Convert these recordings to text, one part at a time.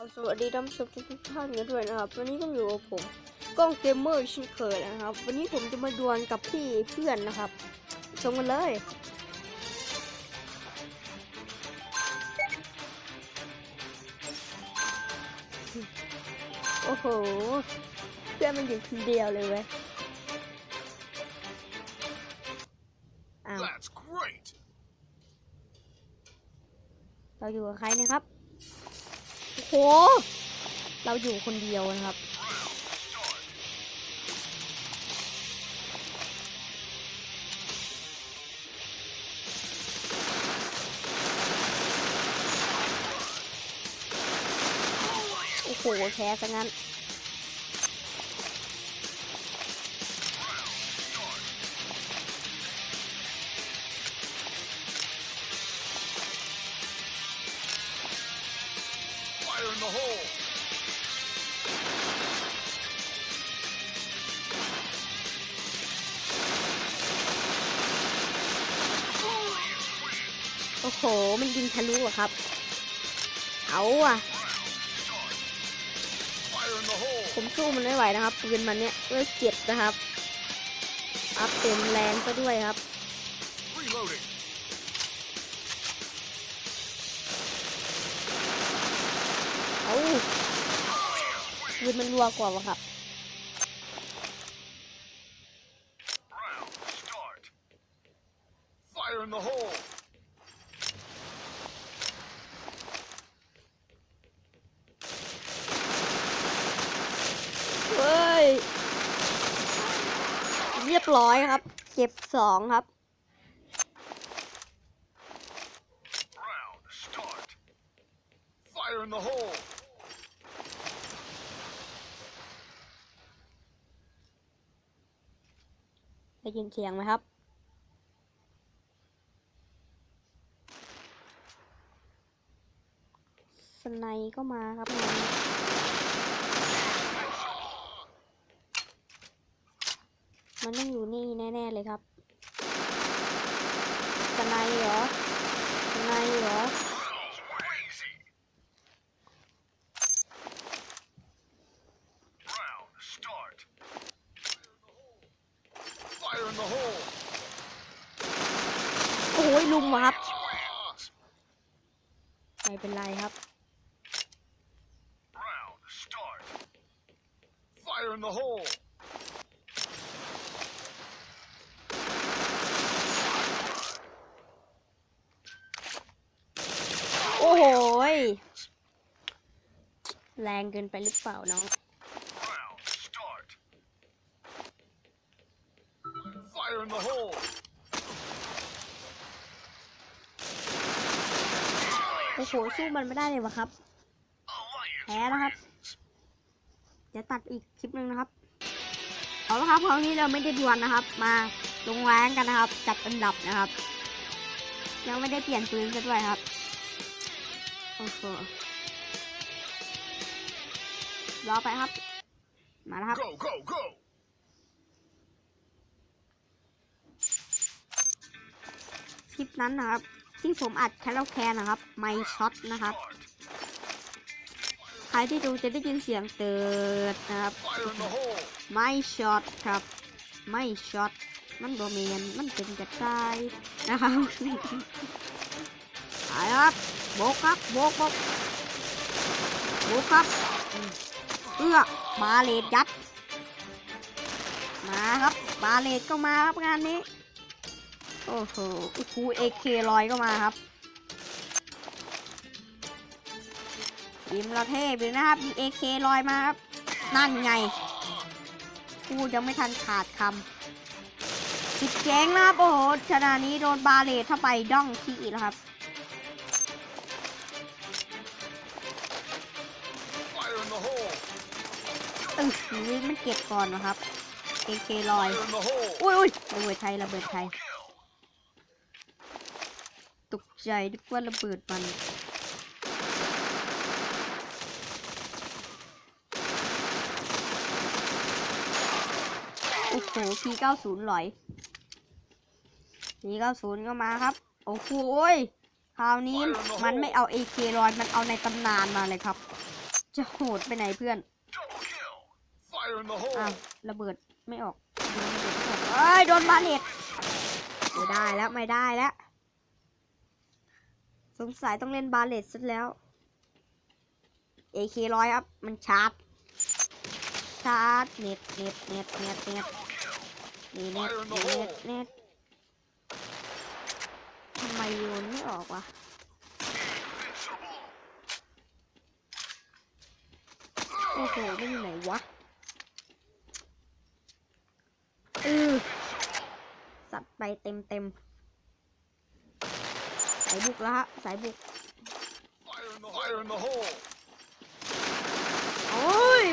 เอาสวัสดีท่านผู้ชมทุกๆท่านกันด้วยนะครับ วันนี้ก็อยู่กับผมกล้องเกมเมอร์เช่นเคยนะครับ วันนี้ผมจะมาดวลกับพี่เพื่อนนะครับชมกันเลยโอ้โหเพื่อนมันอยู่คนเดียวเลยเว้ยอ้าว That's great. เราอยู่กับใครนะครับ โห เราอยู่คนเดียวนะครับ โอ้โห แพ้ซะงั้น the hole. Glorious win. โอ้โห มันยิงทะลุอะครับ เอาอะ Fire in the hole. ผมสู้มันไม่ไหวนะครับปืนมันเนี้ยเลือเจ็บนะครับ อัพเต็มแรงซะด้วยครับ ปืนมันรัวกว่าวะครับเฮ้ย เรียบร้อยครับ เก็บสองครับเฮ้ย in the hole. ได้ยินเสียงไหมครับสไนก็มาครับนมันต้องอยู่นี่แน่ ๆ เลยครับสไนเหรอสไนเหรอ Crazy. Round start. Fire in the hole. โอ้โหลุมว่ะครับ Wins. ไม่เป็นไรครับ Round start. Fire in the hole. โอ้โหยแรงเกินไปหรือเปล่าน้อง Round start. Fire in the hole. โอ้โหสู้มันไม่ได้เลยวะครับ Alliance แพ้แล้วครับ wins. เดี๋ยวตัดอีกคลิปหนึ่งนะครับ เอาละครับคราวนี้เราไม่ได้ดวลนะครับ มาลงแรงกันนะครับ จัดอันดับนะครับยังไม่ได้เปลี่ยนปืนซะด้วยครับโอ้โหรอไปครับ มาแล้วครับ Go, go, go. คลิปนั้นนะครับ ที่ผมอัดแคลแคนนะครับ ไม่ช็อตนะครับ Start. ใครที่ดูจะได้ยินเสียงเตืดนะครับ ไม่ช็อตครับ ไม่ช็อตมันโดเมนมันเป็นกระต่ายนะครับไปครับโบกครับโบกโบกโบกครับเอื้อบาเลดยัด มาครับบาเลดก็มาครับงานนี้ โอ้โหโอ้โหเอเคลอยก็มาครับ ทีมเราเทพเลยนะครับมีเอเคลอยมาครับ นั่นไงพูดยังไม่ทันขาดคำติดแจ้งนะครับ โอ้โหชนะนี้โดนบาเลทเข้าไปด้องที่แล้วครับตึ้งนี่มันเก็บก่อนนะครับเอเคลอย อุ้ยอุ้ยระเบิดไทยระเบิดไทยตกใจนึกว่าระเบิดมัน โอ้โห P90 หลอย P90 ก็มาครับ โอ้โหยคราวนี้มันไม่เอา AK ลอยมันเอาในตำนานมาเลยครับ จะโหดไปไหนเพื่อนอ้าวระเบิดไม่ออกโดนระเบิดไม่ออกเอ้ยโดนบาเลตไม่ได้แล้วไม่ได้แล้ว สงสัยต้องเล่นบาเลตซะแล้ว AK ร้อยครับ มันชาร์จ ชาร์จเน็ตเน็ตเน็ตเน็ตเน็ต นี่เน็ตเน็ตเน็ตทำไมโยนไม่ออกวะโอ้โหไม่มีไหนวะเออสัตว์ไปเต็มเต็มๆสายบุกแล้วฮะสายบุก Fire in the Fire in the hole. โอ้ย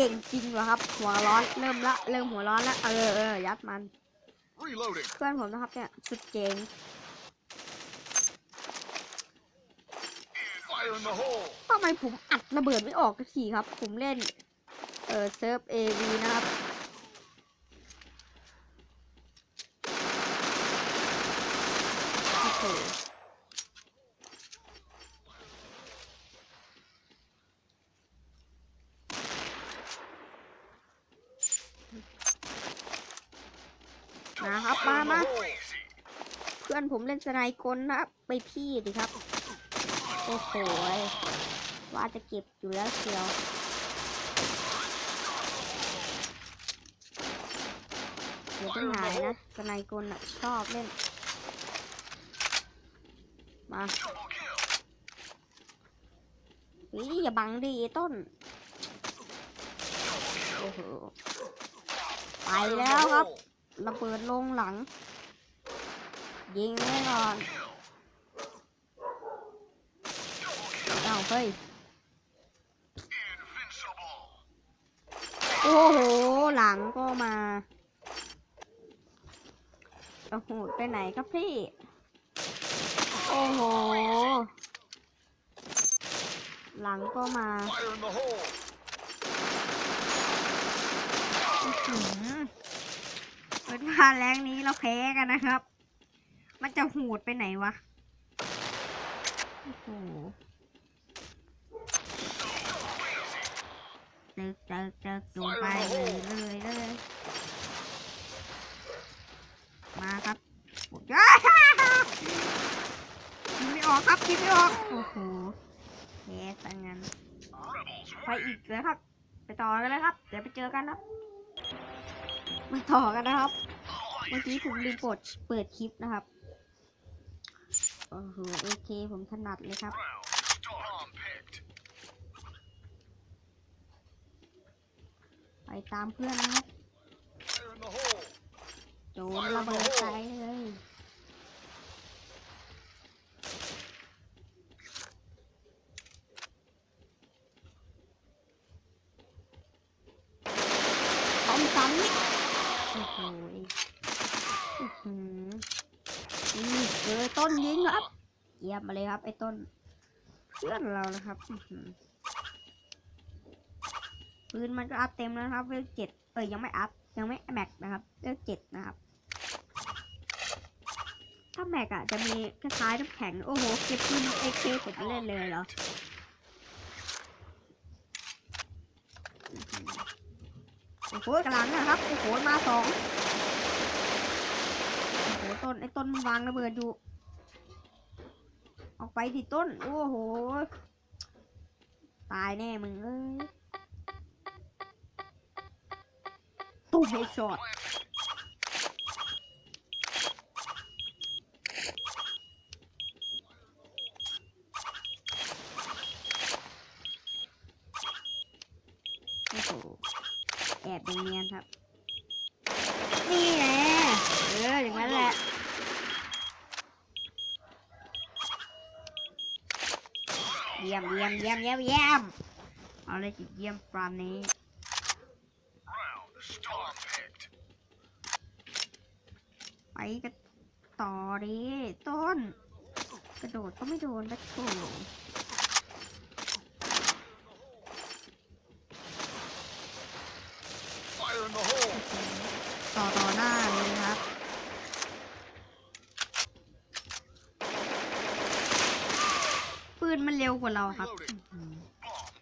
เก่งจริงเหรอครับ หัวร้อนเริ่มละเริ่มหัวร้อนละเออเออยัดมัน Reloading. เพื่อนผมนะครับเนี่ยสุดเจ๋ง Fire in the hole. ทำไมผมอัดระเบิดไม่ออกสักทีครับ ผมเล่น เออเซิร์ฟเอวีนะครับ โอ้โหนะครับ มามาเพื่อนผมเล่นสไนกลนะไปพี่ดิครับ โอ้โหว่าจะเก็บอยู่แล้วเชียวเดี๋ยวต้องหายนะสไนกลอะชอบเล่น มาเฮ้ยอย่าบังดิไอ้ต้น โอ้โห ไปแล้วครับ ระเบิดลงหลัง ยิงแน่นอนเอ้าเฮ้ย โอ้โห หลังก็มาโอ้โหไปไหนครับพี่ โอ้โห หลังก็มา Fire in the hole. อื้อหือเป็นว่า แรงนี้เราแพ้กันนะครับ มันจะหูดไปไหนวะ โอ้โหเจอเจอเจอโดนไปเลยเลยเลย มาครับยิงไม่ออกครับยิงไม่ออก โอ้โหแพ้ซะงั้น ไปอีกเลยครับ ไปต่อกันเลยครับ เดี๋ยวไปเจอกันครับมาต่อกันนะครับ เมื่อกี้ผมลืมกดเปิดคลิปนะครับ โอ้โหโอเคผมถนัดเลยครับ ไปตามเพื่อนนะครับโจนระเบิดใจเลยพร้อมกันโอ้โหอื้อหือ นี่เจอต้นยิงครับเยี่ยมมาเลยครับ ไอ้ต้นเพื่อนเรานะครับอื้อหือปืนมันก็อัพเต็มแล้วครับเวลเจ็ดเออยังไม่อัพยังไม่แม็กนะครับเวลเจ็ดนะครับ ถ้าแม็กอะจะมีคล้ายๆน้ำแข็งโอ้โหเก็บปืนเอเคผมเล่นเลยเหรอโอ้โหกำลังนะครับโอ้โหมาสอง โอ้โหต้นไอ้ต้นมันวางระเบิดอยู่ ออกไปดิต้น โอ้โห ตายแน่มึงเอ้ยตู้เฮดช็อตโอ้โหแอบเนียนครับ นี่แหละเออ อย่างนั้นแหละ เยี่ย มเยี่ยมเยี่ยมเยี่ยมเยี่ยมเอาเลยจิเยี่ยมปรามนี้ไปกันต่อดิต้น กระโดดก็ไม่โดนแล้วโถ Fire in the hole. ต่อต่อหน้าเลยครับ ปืนมันเร็ว กว่าเราครับ Reloading. อื้อหือ Bomb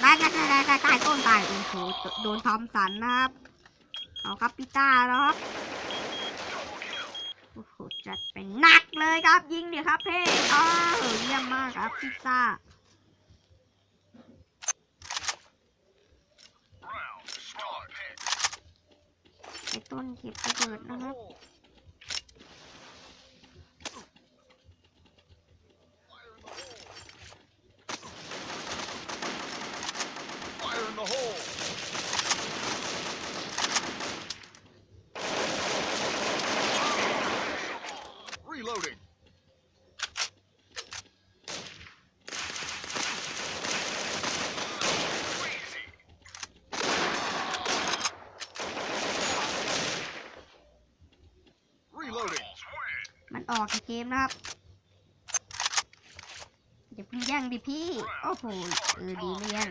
ได้ได้ได้ได้ได้ได้ต้นตายโอ้โหโดนทอมสันนะครับเอาครับพี่ต้าแล้วครับโอ้โหจัดเป็นหนักเลยครับยิงเดี๋ยวครับเพ่อ้าวเยี่ยมมากครับพี่ต้าไอ้ต้นเก็บระเบิดนะครับ Fire in the hole. Reloading. Reloading. มันออกจากเกมนะครับอย่าเพิ่งแย่งดิพี่ โอ้โหเออดีไม่แย่ง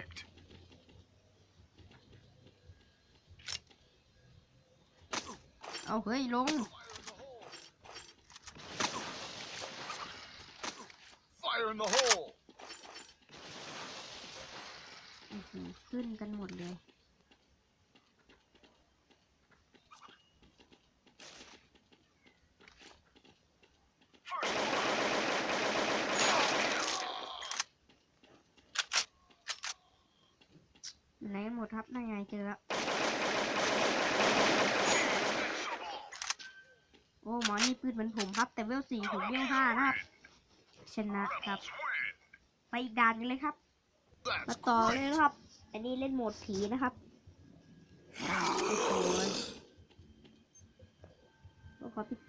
เอาเฮ้ยลง Fire in the hole. อื้อหือขึ้นกันหมดเลย ไหนหมด ครับนั่นไงเจอแล้ว โอ้หมอนี่ปืนเหมือนผมครับ แต่เวลสี่ผมเวลห้านะครับ ชนะครับ ไปอีกด่านกันเลยครับมาต่อเลยนะครับ อันนี้เล่นโหมดผีนะครับโอ้โหโอ้ขอปิด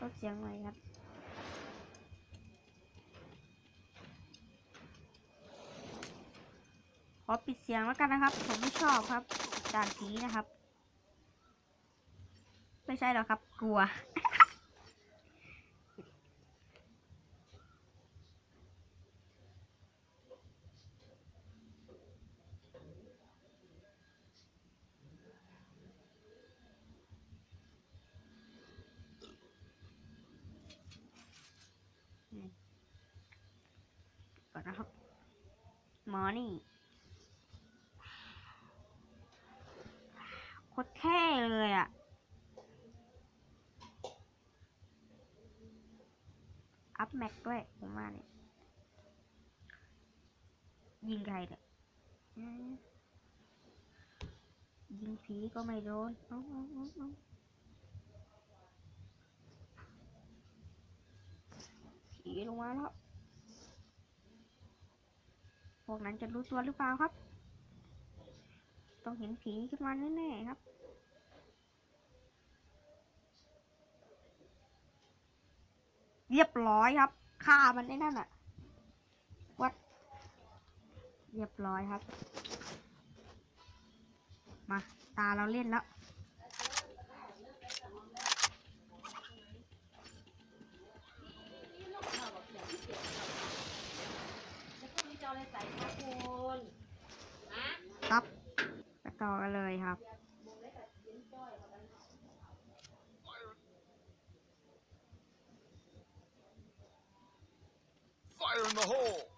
ลดเสียงหน่อยครับ อปิดเสียงแล้วกันนะครับ ผมไม่ชอบครับด่านผีนะครับ ไม่ใช่หรอกครับ กลัว ก่อนนะครับ มอนี่คตร เลยอะ่ะ อัพแม็กด้วยผมว่าเนี่ย ยิงใครเนี่ยยิงผีก็ไม่โดนผีลงมาแล้ว พวกนั้นจะรู้ตัวหรือเปล่าครับ ต้องเห็นผีขึ้นมาแน่ๆครับ เรียบร้อยครับฆ่ามันได้นั่นอะวัดเรียบร้อยครับ มาตาเราเล่นแล้วครับไปต่อกันเลยครับ Fire in the hole.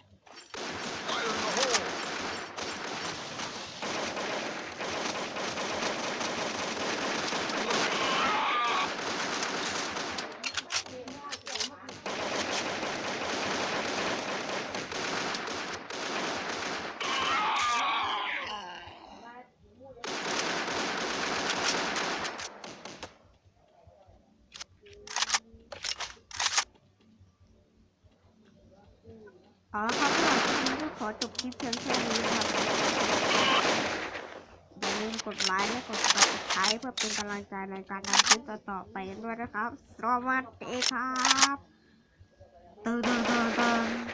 เอาละครับสำหรับคลิปนี้ก็ขอจบคลิปเพียงแค่นี้นะครับอย่าลืมกดไลค์และกดติดตามเพื่อเป็นกำลังใจในการทำคลิปต่อๆไปกันด้วยนะครับ สวัสดีครับตื่นตื่นตื่น